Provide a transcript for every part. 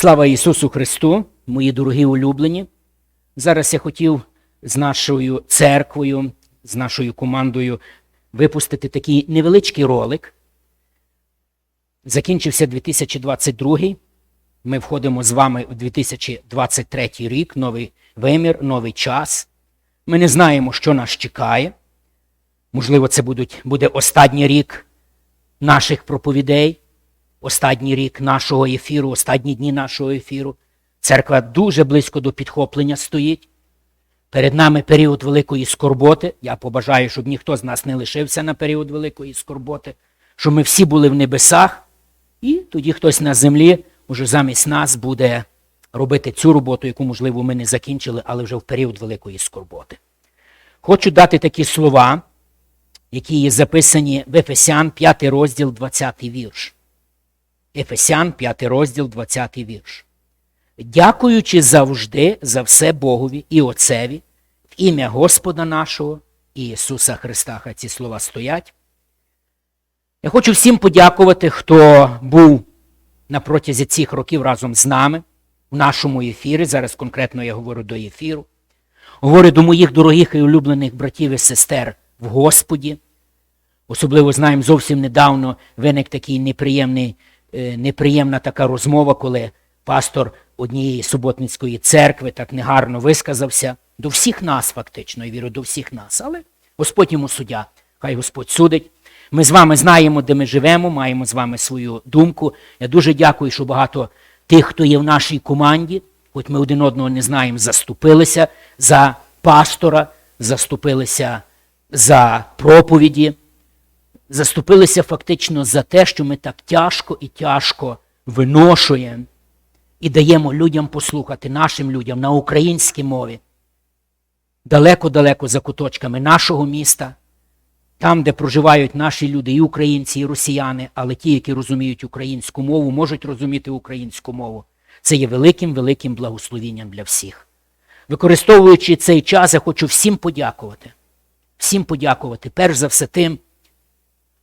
Слава Ісусу Христу, мої дорогі улюблені. Зараз я хотів з нашою церквою, з нашою командою випустити такий невеличкий ролик. Закінчився 2022. Ми входимо з вами у 2023 рік, новий вимір, новий час. Ми не знаємо, що нас чекає. Можливо, це будуть, буде останній рік наших проповідей, останній рік нашого ефіру, останні дні нашого ефіру. Церква дуже близько до підхоплення стоїть. Перед нами період великої скорботи. Я побажаю, щоб ніхто з нас не лишився на період великої скорботи, щоб ми всі були в небесах, і тоді хтось на землі уже замість нас буде робити цю роботу, яку, можливо, ми не закінчили, але вже в період великої скорботи. Хочу дати такі слова, які є записані в Ефесян 5 розділ 20 вірш. Ефесян 5 розділ 20 вірш. Дякуючи завжди за все Богові і Отцеві, в ім'я Господа нашого Ісуса Христа. Хай ці слова стоять. Я хочу всім подякувати, хто був на протязі цих років разом з нами в нашому ефірі. Зараз конкретно я говорю до ефіру. Говорю до моїх дорогих і улюблених братів і сестер в Господі. Особливо знаємо, зовсім недавно виник такий неприємний, неприємна така розмова, коли пастор однієї суботницької церкви так негарно висказався. До всіх нас, фактично, я вірю, до всіх нас. Але Господь йому суддя, хай Господь судить. Ми з вами знаємо, де ми живемо, маємо з вами свою думку. Я дуже дякую, що багато тих, хто є в нашій команді, хоч ми один одного не знаємо, заступилися за пастора, заступилися за проповіді, заступилися фактично за те, що ми так тяжко і тяжко виношуємо і даємо людям послухати, нашим людям на українській мові, далеко-далеко за куточками нашого міста, там, де проживають наші люди, і українці, і росіяни, але ті, які розуміють українську мову, можуть розуміти українську мову. Це є великим великим благословінням для всіх. Використовуючи цей час, я хочу всім подякувати. Всім подякувати, перш за все тим,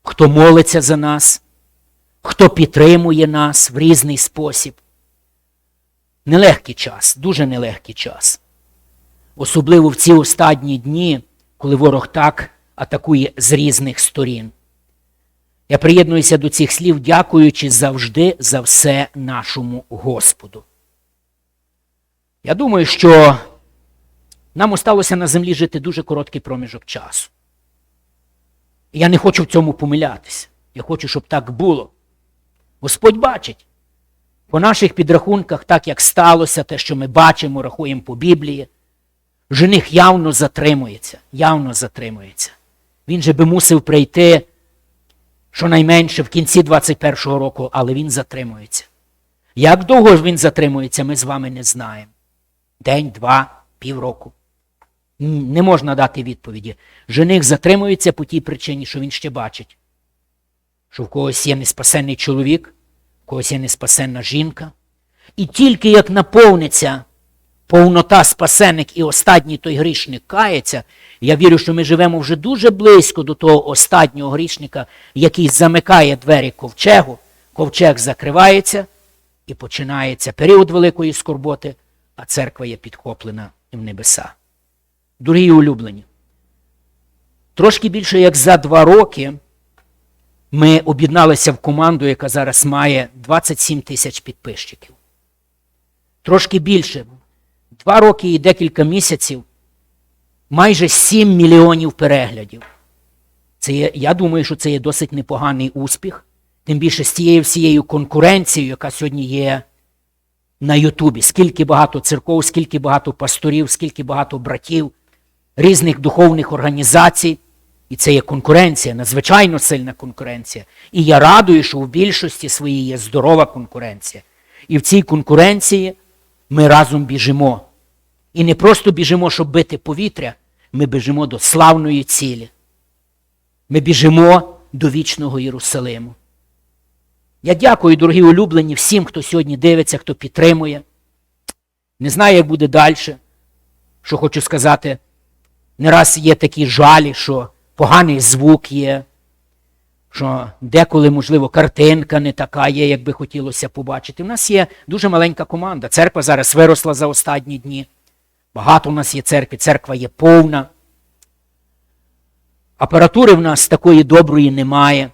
хто молиться за нас, хто підтримує нас в різний спосіб. Нелегкий час, дуже нелегкий час. Особливо в ці останні дні, коли ворог так атакує з різних сторін. Я приєднуюся до цих слів, дякуючи завжди за все нашому Господу. Я думаю, що нам осталося на землі жити дуже короткий проміжок часу. Я не хочу в цьому помилятися. Я хочу, щоб так було. Господь бачить. По наших підрахунках, так як сталося, те, що ми бачимо, рахуємо по Біблії, жених явно затримується, явно затримується. Він же би мусив прийти щонайменше в кінці 21-го року, але він затримується. Як довго він затримується, ми з вами не знаємо. День, два, півроку. Не можна дати відповіді. Жених затримується по тій причині, що він ще бачить, що в когось є неспасенний чоловік, в когось є неспасенна жінка. І тільки як наповниться повнота спасених і останній той грішник кається, я вірю, що ми живемо вже дуже близько до того останнього грішника, який замикає двері ковчегу, ковчег закривається і починається період великої скорботи, а церква є підхоплена в небеса. Дорогі улюблені, трошки більше як за два роки ми об'єдналися в команду, яка зараз має 27 тисяч підписчиків. Трошки більше. Два роки і декілька місяців, майже 7 мільйонів переглядів. Це є, Я думаю, що це є досить непоганий успіх. Тим більше з тією всією конкуренцією, яка сьогодні є на Ютубі. Скільки багато церков, скільки багато пасторів, скільки багато братів, різних духовних організацій. І це є конкуренція, надзвичайно сильна конкуренція. І я радую, що в більшості своїй є здорова конкуренція. І в цій конкуренції ми разом біжимо. І не просто біжимо, щоб бити повітря, ми біжимо до славної цілі. Ми біжимо до вічного Єрусалиму. Я дякую, дорогі улюблені, всім, хто сьогодні дивиться, хто підтримує. Не знаю, як буде далі. Що хочу сказати, не раз є такі жалі, що поганий звук є. що деколи, можливо, картинка не така є, як би хотілося побачити. У нас є дуже маленька команда. Церква зараз виросла за останні дні. Багато у нас є церкви, церква є повна. Апаратури в нас такої доброї немає.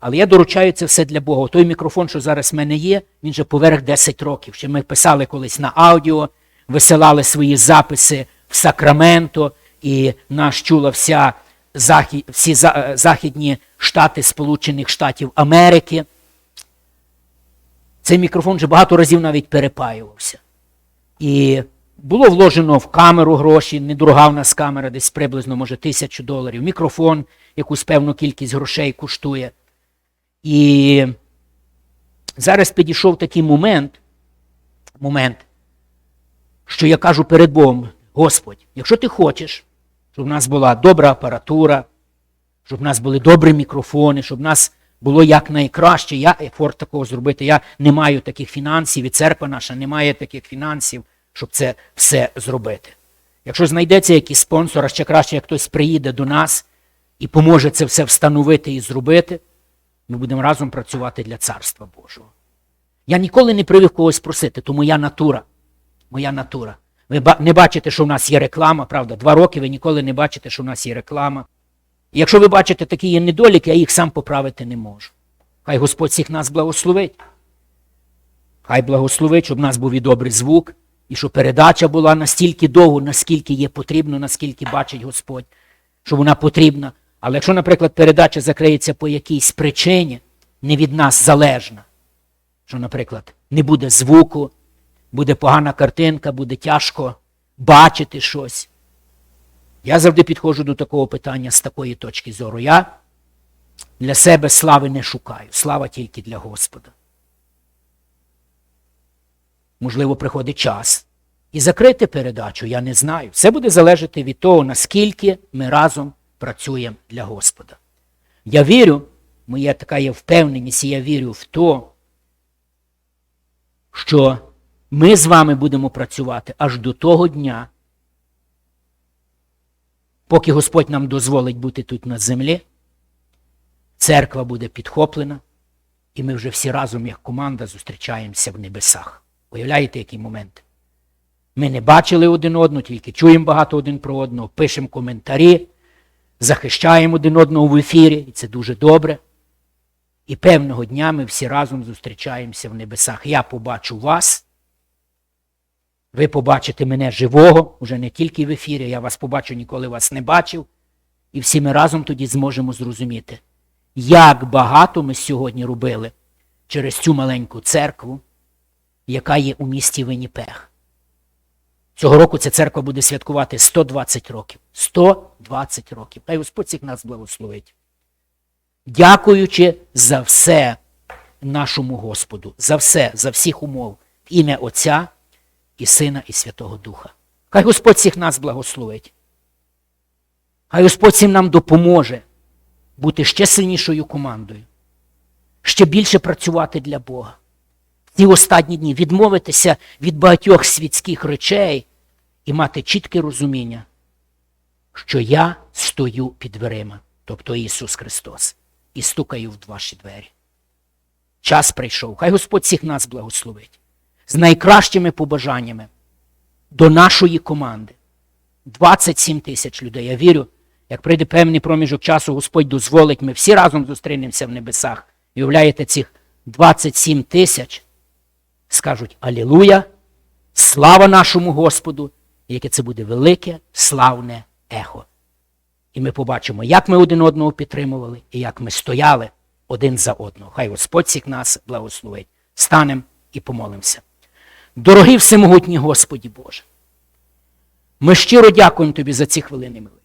Але я доручаю це все для Бога. Той мікрофон, що зараз в мене є, він вже поверх 10 років. Ще ми писали колись на аудіо, висилали свої записи в Сакраменто, і нас чула вся захід, всі за- західні штати Сполучених Штатів Америки. Цей мікрофон вже багато разів навіть перепаювався. І було вложено в камеру гроші, недорога в нас камера, десь приблизно, може, тисячу доларів. Мікрофон якусь певну кількість грошей коштує. І зараз підійшов такий момент, момент, що я кажу перед Богом, Господь, якщо ти хочеш, щоб в нас була добра апаратура, щоб в нас були добрі мікрофони, щоб в нас було якнайкраще, я ефорт такого зробити. Я не маю таких фінансів, і церква наша не має таких фінансів, щоб це все зробити. Якщо знайдеться якийсь спонсор, а ще краще, як хтось приїде до нас і поможе це все встановити і зробити, ми будемо разом працювати для Царства Божого. Я ніколи не привик когось просити, то моя натура. Моя натура. Ви не бачите, що в нас є реклама, правда? Два роки ви ніколи не бачите, що в нас є реклама. І якщо ви бачите такі є недоліки, я їх сам поправити не можу. Хай Господь всіх нас благословить. Хай благословить, щоб в нас був і добрий звук, і щоб передача була настільки довго, наскільки є потрібно, наскільки бачить Господь, що вона потрібна. Але якщо, наприклад, передача закриється по якійсь причині, не від нас залежна, що, наприклад, не буде звуку, буде погана картинка, буде тяжко бачити щось. Я завжди підходжу до такого питання з такої точки зору. Я для себе слави не шукаю. Слава тільки для Господа. Можливо, приходить час. І закрити передачу, я не знаю. Все буде залежати від того, наскільки ми разом працюємо для Господа. Я вірю, моя така є впевненість, і я вірю в то, що ми з вами будемо працювати аж до того дня, поки Господь нам дозволить бути тут на землі, церква буде підхоплена, і ми вже всі разом, як команда, зустрічаємося в небесах. Уявляєте, який момент? Ми не бачили один одного, тільки чуємо багато один про одного, пишемо коментарі, захищаємо один одного в ефірі, і це дуже добре. І певного дня ми всі разом зустрічаємося в небесах. Я побачу вас, ви побачите мене живого, уже не тільки в ефірі, я вас побачу, ніколи вас не бачив. І всі ми разом тоді зможемо зрозуміти, як багато ми сьогодні робили через цю маленьку церкву, яка є у місті Винніпег. Цього року ця церква буде святкувати 120 років. 120 років. Хай Господь всіх нас благословить. Дякуючи за все нашому Господу, за все, за всіх умов, в ім'я Отця і Сина, і Святого Духа. Хай Господь всіх нас благословить. Хай Господь всім нам допоможе бути ще сильнішою командою, ще більше працювати для Бога. В ці останні дні відмовитися від багатьох світських речей і мати чітке розуміння, що я стою під дверима, тобто Ісус Христос, і стукаю в ваші двері. Час прийшов. Хай Господь всіх нас благословить з найкращими побажаннями до нашої команди. 27 тисяч людей. Я вірю, як прийде певний проміжок часу, Господь дозволить, ми всі разом зустрінемося в небесах. Уявляєте, цих 27 тисяч скажуть Алілуя, слава нашому Господу, і яке це буде велике, славне ехо. І ми побачимо, як ми один одного підтримували і як ми стояли один за одного. Хай Господь всіх нас благословить. Станемо і помолимося. Дорогий всемогутній Господі Боже, ми щиро дякуємо Тобі за ці хвилини молитви.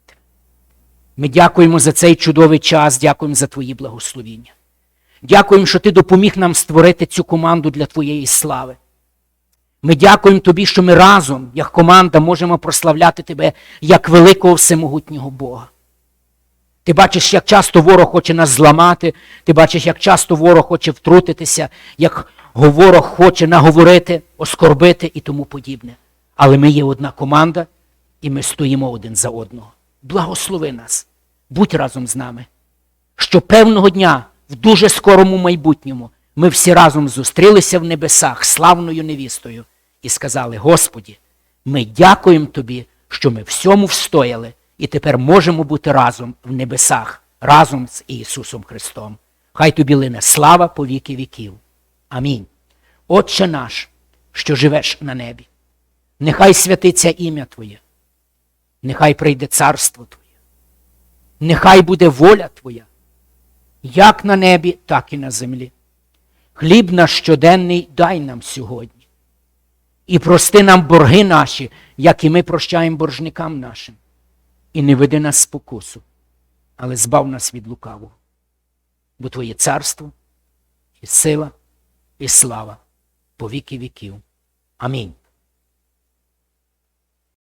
Ми дякуємо за цей чудовий час, дякуємо за Твої благословіння. Дякуємо, що Ти допоміг нам створити цю команду для Твоєї слави. Ми дякуємо Тобі, що ми разом, як команда, можемо прославляти Тебе як великого всемогутнього Бога. Ти бачиш, як часто ворог хоче нас зламати, ти бачиш, як часто ворог хоче втрутитися, як ворог хоче наговорити, оскорбити і тому подібне. Але ми є одна команда, і ми стоїмо один за одного. Благослови нас, будь разом з нами. що певного дня, в дуже скорому майбутньому, ми всі разом зустрілися в небесах славною невістою і сказали: Господі, ми дякуємо Тобі, що ми всьому встояли, і тепер можемо бути разом в небесах, разом з Ісусом Христом. Хай тобі лине слава по віки віків. Амінь. Отче наш, що живеш на небі, нехай святиться ім'я Твоє, нехай прийде царство Твоє, нехай буде воля Твоя, як на небі, так і на землі. Хліб наш щоденний дай нам сьогодні. І прости нам борги наші, як і ми прощаємо боржникам нашим. І не веди нас спокусу, але збав нас від лукавого. Бо Твоє царство, і сила, і слава по віки віків. Амінь.